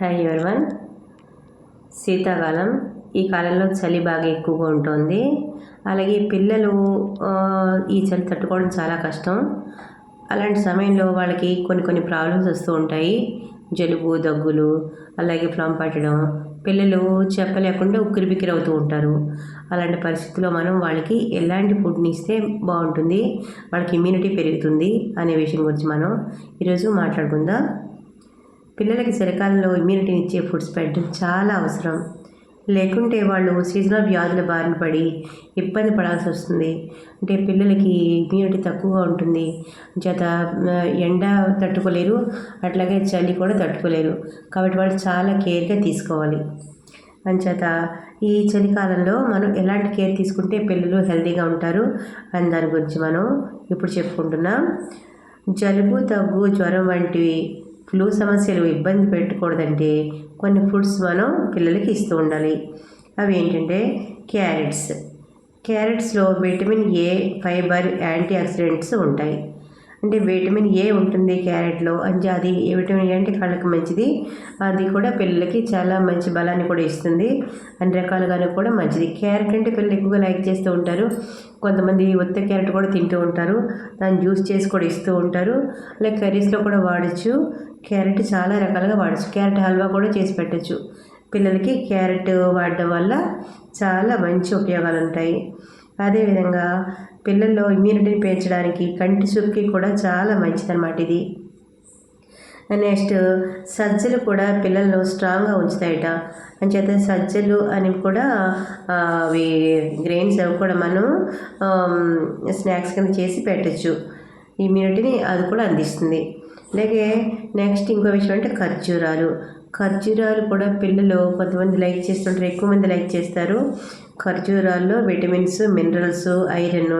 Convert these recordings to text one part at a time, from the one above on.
Hi everyone శీతాకాలం ఈ కాలంలో చలి బాగా ఎక్కువగా ఉంటుంది. అలాగే పిల్లలు ఈ చలి తట్టుకోవడం చాలా కష్టం. అలాంటి సమయంలో వాళ్ళకి కొన్ని కొన్ని ప్రాబ్లమ్స్ వస్తూ ఉంటాయి. జలుబు దగ్గులు అలాగే ఫ్లమ్ పట్టడం. పిల్లలు చెప్పలేకుండా ఉక్కిరి బిక్కిరి అవుతూ ఉంటారు. అలాంటి పరిస్థితుల్లో మనం వాళ్ళకి ఎలాంటి ఫుడ్ని ఇస్తే బాగుంటుంది? వాళ్ళకి ఇమ్యూనిటీ పెరుగుతుంది అనే విషయం గురించి మనం ఈరోజు మాట్లాడుకుందాం. పిల్లలకి చలికాలంలో ఇమ్యూనిటీని ఇచ్చే ఫుడ్స్ పెట్టడం చాలా అవసరం. లేకుంటే వాళ్ళు సీజనల్ వ్యాధుల బారిన పడి ఇబ్బంది పడాల్సి వస్తుంది. అంటే పిల్లలకి ఇమ్యూనిటీ తక్కువగా ఉంటుంది. చేత ఎండ తట్టుకోలేరు. అట్లాగే చలి కూడా తట్టుకోలేరు. కాబట్టి వాళ్ళు చాలా కేర్గా తీసుకోవాలి. అంచేత ఈ చలికాలంలో మనం ఎలాంటి కేర్ తీసుకుంటే పిల్లలు హెల్తీగా ఉంటారు అని దాని గురించి మనం ఇప్పుడు చెప్పుకుంటున్నాం. జలుబు దగ్గు జ్వరం వంటివి ఫ్లూ సమస్యలు ఇబ్బంది పెట్టకూడదంటే కొన్ని ఫుడ్స్ మనం పిల్లలకి ఇస్తూ ఉండాలి. అవి ఏంటంటే క్యారెట్స్. క్యారెట్స్లో vitamin A fibre antioxidants ఉంటాయి. అంటే విటమిన్ ఏ ఉంటుంది క్యారెట్లో అంటే అది ఏ విటమిన్ ఏ అంటే కళ్ళకి మంచిది. అది కూడా పిల్లలకి చాలా మంచి బలాన్ని కూడా ఇస్తుంది. అన్ని రకాలుగానే కూడా మంచిది. క్యారెట్ అంటే పిల్లలు ఎక్కువగా లైక్ చేస్తూ ఉంటారు. కొంతమంది ఉత్త క్యారెట్ కూడా తింటూ ఉంటారు. దాన్ని జ్యూస్ చేసి కూడా ఇస్తూ ఉంటారు. అలాగే కర్రీస్లో కూడా వాడచ్చు. క్యారెట్ చాలా రకాలుగా వాడచ్చు. క్యారెట్ హల్వా కూడా చేసి పెట్టచ్చు. పిల్లలకి క్యారెట్ వాడడం వల్ల చాలా మంచి ఉపయోగాలు ఉంటాయి. అదేవిధంగా పిల్లల్లో ఇమ్యూనిటీని పెంచడానికి కంటి చూపుకి కూడా చాలా మంచిదన్నమాట ఇది. నెక్స్ట్ సజ్జలు కూడా పిల్లలను స్ట్రాంగ్గా ఉంచుతాయట. అంచేత సజ్జలు అని కూడా అవి గ్రెయిన్స్ అవి కూడా మనం స్నాక్స్ కింద చేసి పెట్టచ్చు. ఇమ్యూనిటీని అది కూడా అందిస్తుంది. అలాగే నెక్స్ట్ ఇంకో విషయం అంటే ఖర్జూరాలు. ఖర్జూరాలు కూడా పిల్లలు కొంతమంది లైక్ చేస్తుంటారు ఎక్కువ మంది లైక్ చేస్తారు. ఖర్జూరాల్లో విటమిన్స్ మినరల్స్ ఐరన్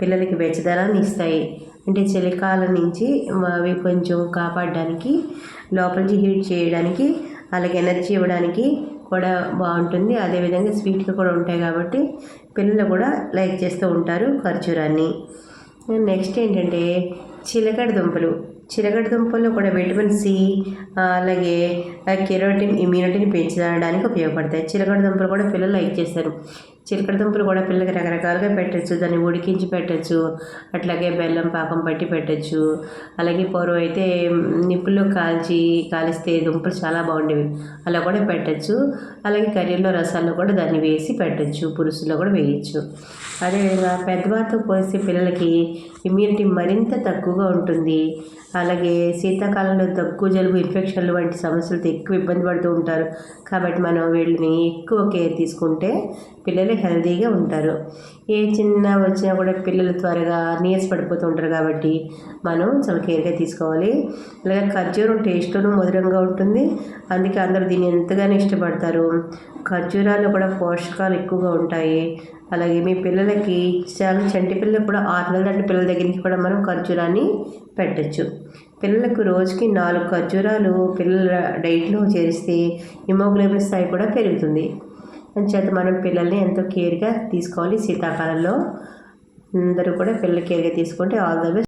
పిల్లలకి వెచ్చదనాన్ని ఇస్తాయి. అంటే చలికాలం నుంచి అవి కొంచెం కాపాడడానికి లోపల నుంచి హీట్ చేయడానికి అలాగే ఎనర్జీ ఇవ్వడానికి కూడా బాగుంటుంది. అదేవిధంగా స్వీట్గా కూడా ఉంటాయి కాబట్టి పిల్లలు కూడా లైక్ చేస్తూ ఉంటారు ఖర్జూరాన్ని. నెక్స్ట్ ఏంటంటే చిలకడ దుంపలు. చిలకడ దుంపల్లో కూడా విటమిన్ సి అలాగే కెరోటిన్ ఇమ్యూనిటీని పెంచడానికి ఉపయోగపడతాయి. చిలకడ దుంపలు కూడా పిల్లలు లైక్ చేస్తారు. చిలకడ దుంపలు కూడా పిల్లలకి రకరకాలుగా పెట్టచ్చు. దాన్ని ఉడికించి పెట్టచ్చు. అట్లాగే బెల్లం పాకం పట్టి పెట్టచ్చు. అలాగే పూర్వం అయితే నిప్పుల్లో కాల్చి కాలిస్తే దుంపలు చాలా బాగుండేవి. అలా కూడా పెట్టచ్చు. అలాగే కర్రీలో రసాల్లో కూడా దాన్ని వేసి పెట్టచ్చు. పులుసులో కూడా వేయచ్చు. అదేవిధంగా పెద్దవారితో పోలిస్తే పిల్లలకి ఇమ్యూనిటీ మరింత తక్కువగా ఉంటుంది. అలాగే శీతాకాలంలో దగ్గు జలుబు ఇన్ఫెక్షన్లు వంటి సమస్యలతో ఎక్కువ ఇబ్బంది పడుతూ ఉంటారు. కాబట్టి మనం వీళ్ళని ఎక్కువ కేర్ తీసుకుంటే పిల్లలు హెల్తీగా ఉంటారు. ఏ చిన్న వచ్చినా కూడా పిల్లలు త్వరగా నీరస పడిపోతూ ఉంటారు కాబట్టి మనం చాలా కేర్గా తీసుకోవాలి. అలాగే ఖర్జూరం టేస్ట్ను మధురంగా ఉంటుంది. అందుకే అందరూ దీన్ని ఎంతగానో ఇష్టపడతారు. ఖర్జూరాల్లో కూడా పోషకాలు ఎక్కువగా ఉంటాయి. అలాగే మీ పిల్లలకి చాలా చంటి పిల్లలు కూడా ఆరు నెలల దాటి పిల్లల దగ్గర నుంచి కూడా మనం ఖర్జూరాన్ని పెట్టచ్చు. పిల్లలకు రోజుకి నాలుగు ఖర్జూరాలు పిల్లల డైట్లో చేరిస్తే హిమోగ్లోబిన్ స్థాయి కూడా పెరుగుతుంది. అంచేత మనం పిల్లల్ని ఎంతో కేర్గా తీసుకోవాలి. శీతాకాలంలో అందరూ కూడా పిల్లలు కేర్గా తీసుకుంటే ఆల్ ద బెస్ట్.